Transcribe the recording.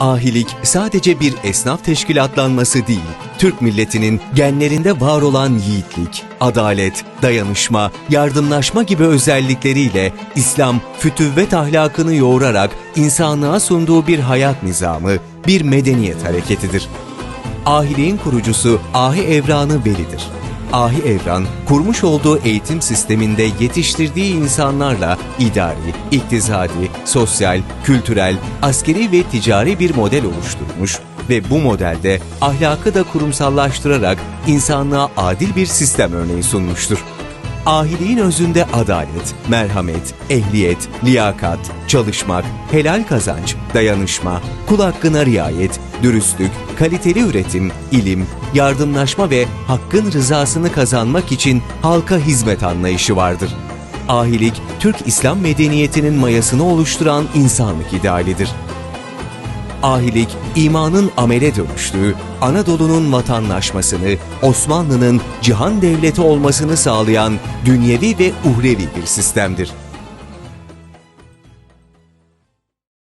Ahilik sadece bir esnaf teşkilatlanması değil, Türk milletinin genlerinde var olan yiğitlik, adalet, dayanışma, yardımlaşma gibi özellikleriyle İslam fütüvvet ahlakını yoğurarak insanlığa sunduğu bir hayat nizamı, bir medeniyet hareketidir. Ahiliğin kurucusu Ahi Evran'ı Veli'dir. Ahi Evran, kurmuş olduğu eğitim sisteminde yetiştirdiği insanlarla idari, iktisadi, sosyal, kültürel, askeri ve ticari bir model oluşturmuş ve bu modelde ahlakı da kurumsallaştırarak insanlığa adil bir sistem örneği sunmuştur. Ahiliğin özünde adalet, merhamet, ehliyet, liyakat, çalışmak, helal kazanç, dayanışma, kul hakkına riayet, dürüstlük, kaliteli üretim, ilim, yardımlaşma ve hakkın rızasını kazanmak için halka hizmet anlayışı vardır. Ahilik, Türk İslam medeniyetinin mayasını oluşturan insanlık idealidir. Ahilik, imanın amele dönüştüğü, Anadolu'nun vatanlaşmasını, Osmanlı'nın cihan devleti olmasını sağlayan dünyevi ve uhrevi bir sistemdir.